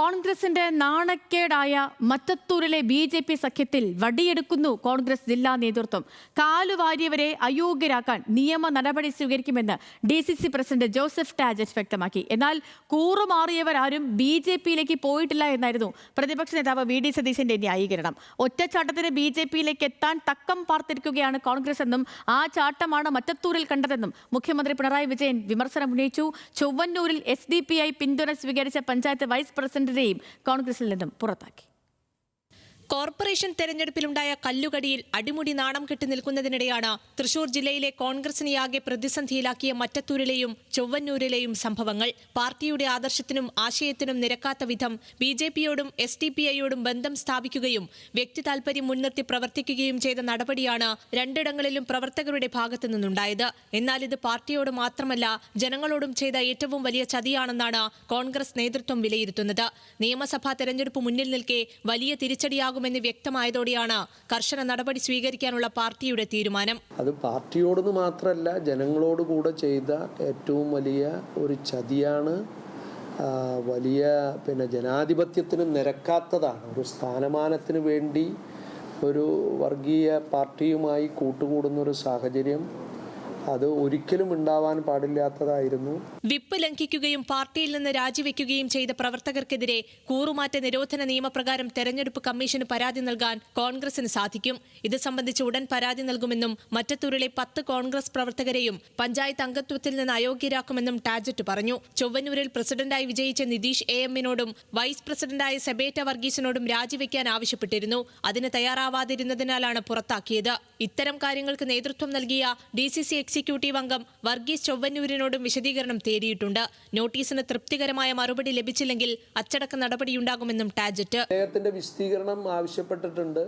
കോൺഗ്രസിന്റെ നാണക്കേടായ മറ്റത്തൂരിലെ ബി ജെ പി സഖ്യത്തിൽ വടിയെടുക്കുന്നു കോൺഗ്രസ് ജില്ലാ നേതൃത്വം. കാലുവാരിയവരെ അയോഗ്യരാക്കാൻ നിയമ നടപടി സ്വീകരിക്കുമെന്ന് D C C president Joseph Tajet വ്യക്തമാക്കി. എന്നാൽ കൂറുമാറിയവരാരും ബി ജെ പിയിലേക്ക് പോയിട്ടില്ല എന്നായിരുന്നു പ്രതിപക്ഷ നേതാവ് വി ഡി സതീശന്റെ ന്യായീകരണം. ഒറ്റച്ചാട്ടത്തിന് ബി ജെ പിയിലേക്ക് എത്താൻ തക്കം പാർത്തിരിക്കുകയാണ് കോൺഗ്രസ് എന്നും ആ ചാട്ടമാണ് മറ്റത്തൂരിൽ കണ്ടതെന്നും മുഖ്യമന്ത്രി പിണറായി വിജയൻ വിമർശനം ഉന്നയിച്ചു. ചൊവ്വന്നൂരിൽ എസ് ഡി പി ഐ പിന്തുണ സ്വീകരിച്ച പഞ്ചായത്ത് വൈസ് പ്രസിഡന്റിനെയും കോൺഗ്രസിൽ നിന്നും പുറത്താക്കി. കോർപ്പറേഷൻ തെരഞ്ഞെടുപ്പിലുണ്ടായ കല്ലുകടിയിൽ അടിമുടി നാണം കെട്ടി നിൽക്കുന്നതിനിടെയാണ് തൃശൂർ ജില്ലയിലെ കോൺഗ്രസിനെയാകെ പ്രതിസന്ധിയിലാക്കിയ മറ്റത്തൂരിലെയും ചൊവ്വന്നൂരിലെയും സംഭവങ്ങൾ. പാർട്ടിയുടെ ആദർശത്തിനും ആശയത്തിനും നിരക്കാത്ത വിധം ബി ജെ പിയോടും എസ് ഡി പി ഐയോടും ബന്ധം സ്ഥാപിക്കുകയും വ്യക്തി താൽപര്യം മുൻനിർത്തി പ്രവർത്തിക്കുകയും ചെയ്ത നടപടിയാണ് രണ്ടിടങ്ങളിലും പ്രവർത്തകരുടെ ഭാഗത്തു നിന്നുണ്ടായത്. എന്നാൽ ഇത് പാർട്ടിയോട് മാത്രമല്ല ജനങ്ങളോടും ചെയ്ത ഏറ്റവും വലിയ ചതിയാണെന്നാണ് കോൺഗ്രസ് നേതൃത്വം വിലയിരുത്തുന്നത്. നിയമസഭാ തെരഞ്ഞെടുപ്പ് മുന്നിൽ നിൽക്കെ വലിയ തിരിച്ചടിയാകുമെന്ന് വ്യക്തമായതോടെയാണ് കർശന നടപടി സ്വീകരിക്കാനുള്ള പാർട്ടിയുടെ തീരുമാനം. അത് പാർട്ടിയോടെന്ന് മാത്രമല്ല ജനങ്ങളോട് കൂടെ ചെയ്ത ഏറ്റവും വലിയ ഒരു ചതിയാണ് വലിയ പിന്നെ ജനാധിപത്യത്തിന് നിരക്കാത്തതാണ്. ഒരു സ്ഥാനമാനത്തിന് വേണ്ടി ഒരു വർഗീയ പാർട്ടിയുമായി കൂട്ടുകൂടുന്ന ഒരു സാഹചര്യം അത് ഒരിക്കലും ഉണ്ടാവാൻ പാടില്ലാത്തതായിരുന്നു. വിപ്പ് ലംഘിക്കുകയും പാർട്ടിയിൽ നിന്ന് രാജിവെക്കുകയും ചെയ്ത പ്രവർത്തകർക്കെതിരെ കൂറുമാറ്റ നിരോധന നിയമപ്രകാരം തെരഞ്ഞെടുപ്പ് കമ്മീഷന് പരാതി നൽകാൻ കോൺഗ്രസിന് സാധിക്കും. ഇത് സംബന്ധിച്ച് ഉടൻ പരാതി നൽകുമെന്നും മറ്റത്തൂരിലെ പത്ത് കോൺഗ്രസ് പ്രവർത്തകരെയും പഞ്ചായത്ത് അംഗത്വത്തിൽ നിന്ന് അയോഗ്യരാക്കുമെന്നും ടാജറ്റ് പറഞ്ഞു. ചൊവ്വന്നൂരിൽ പ്രസിഡന്റായി വിജയിച്ച നിതീഷ് എ എമ്മിനോടും വൈസ് പ്രസിഡന്റായ സെബേറ്റ വർഗീസിനോടും രാജിവെക്കാൻ ആവശ്യപ്പെട്ടിരുന്നു. അതിന് തയ്യാറാവാതിരുന്നതിനാലാണ് പുറത്താക്കിയത്. ഇത്തരം കാര്യങ്ങൾക്ക് നേതൃത്വം നൽകിയ ഡി സി സി എക്സിക്യൂട്ടീവ് അംഗം വർഗീസ് ചൊവ്വന്നൂരിനോടും വിശദീകരണം തേടിയിട്ടുണ്ട്. നോട്ടീസിന് തൃപ്തികരമായ മറുപടി ലഭിച്ചില്ലെങ്കിൽ അച്ചടക്ക നടപടിയുണ്ടാകുമെന്നും ടാജറ്റ്. അദ്ദേഹത്തിന്റെ വിശദീകരണം ആവശ്യപ്പെട്ടിട്ടുണ്ട്.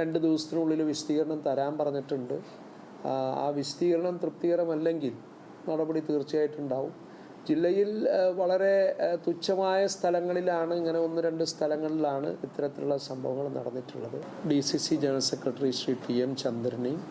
രണ്ട് ദിവസത്തിനുള്ളിൽ വിശദീകരണം തരാൻ പറഞ്ഞിട്ടുണ്ട്. ആ, വിശദീകരണം തൃപ്തികരമല്ലെങ്കിൽ നടപടി തീർച്ചയായിട്ടും ഉണ്ടാവും ജില്ലയിൽ വളരെ തുച്ഛമായ സ്ഥലങ്ങളിലാണ് ഇങ്ങനെ ഒന്ന് രണ്ട് സ്ഥലങ്ങളിലാണ് ഇത്തരത്തിലുള്ള സംഭവങ്ങൾ നടന്നിട്ടുള്ളത്. D C C general secretary Shri P M ചന്ദ്രനെയും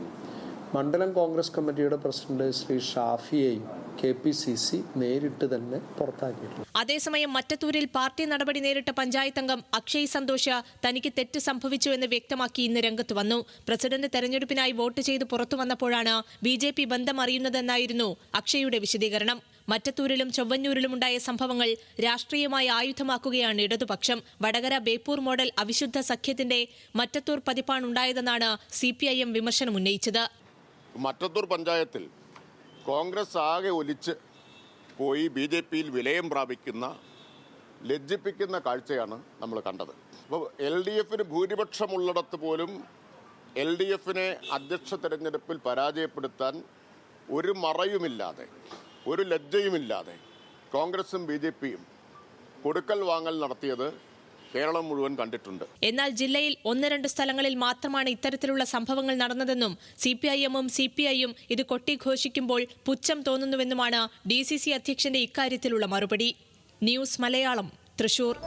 മണ്ഡലം കോൺഗ്രസ് കമ്മിറ്റിയുടെ പ്രസിഡന്റ് ശ്രീ ഷാഫിയെയും കെ പി സി സി നേരിട്ട് തന്നെ പുറത്താക്കിയിട്ടുണ്ട്. അതേസമയം മറ്റത്തൂരിൽ പാർട്ടി നടപടി നേരിട്ട പഞ്ചായത്ത് അംഗം അക്ഷയ് സന്തോഷ് തനിക്ക് തെറ്റ് സംഭവിച്ചു എന്ന് വ്യക്തമാക്കി ഇന്ന് രംഗത്ത് വന്നു. പ്രസിഡന്റ് തെരഞ്ഞെടുപ്പിനായി വോട്ട് ചെയ്ത് പുറത്തു വന്നപ്പോഴാണ് ബി ജെ പി ബന്ധം അറിയുന്നതെന്നായിരുന്നു അക്ഷയുടെ വിശദീകരണം. മറ്റത്തൂരിലും ചൊവ്വന്നൂരിലും ഉണ്ടായ സംഭവങ്ങൾ രാഷ്ട്രീയമായി ആയുധമാക്കുകയാണ് ഇടതുപക്ഷം. വടകര ബേപ്പൂർ മോഡൽ അവിശുദ്ധ സഖ്യത്തിന്റെ മറ്റത്തൂർ പതിപ്പാണുണ്ടായതെന്നാണ് സി പി ഐ എം വിമർശനം ഉന്നയിച്ചത്. മറ്റത്തൂർ പഞ്ചായത്തിൽ കോൺഗ്രസ് ആകെ ഒലിച്ച് പോയി ബി ജെ പിയിൽ വിലയം പ്രാപിക്കുന്ന ലജ്ജിപ്പിക്കുന്ന കാഴ്ചയാണ് നമ്മൾ കണ്ടത്. അപ്പോൾ എൽ ഡി എഫിന് ഭൂരിപക്ഷമുള്ളിടത്ത് പോലും എൽ ഡി എഫിനെ അധ്യക്ഷ തെരഞ്ഞെടുപ്പിൽ പരാജയപ്പെടുത്താൻ ഒരു മറയുമില്ലാതെ ഒരു ലജ്ജയുമില്ലാതെ കോൺഗ്രസും ബി ജെ പിയും കൊടുക്കൽ വാങ്ങൽ നടത്തിയത് കേരളം മുഴുവൻ കണ്ടിട്ടുണ്ട്. എന്നാൽ ജില്ലയിൽ ഒന്ന് രണ്ട് സ്ഥലങ്ങളിൽ മാത്രമാണ് ഇത്തരത്തിലുള്ള സംഭവങ്ങൾ നടന്നതെന്നും സി പി ഐ എമ്മും സി പി ഐയും ഇത് കൊട്ടിഘോഷിക്കുമ്പോൾ പുച്ഛം തോന്നുന്നുവെന്നുമാണ് ഡി സി സി അധ്യക്ഷന്റെ ഇക്കാര്യത്തിലുള്ള മറുപടി. ന്യൂസ് മലയാളം തൃശൂർ.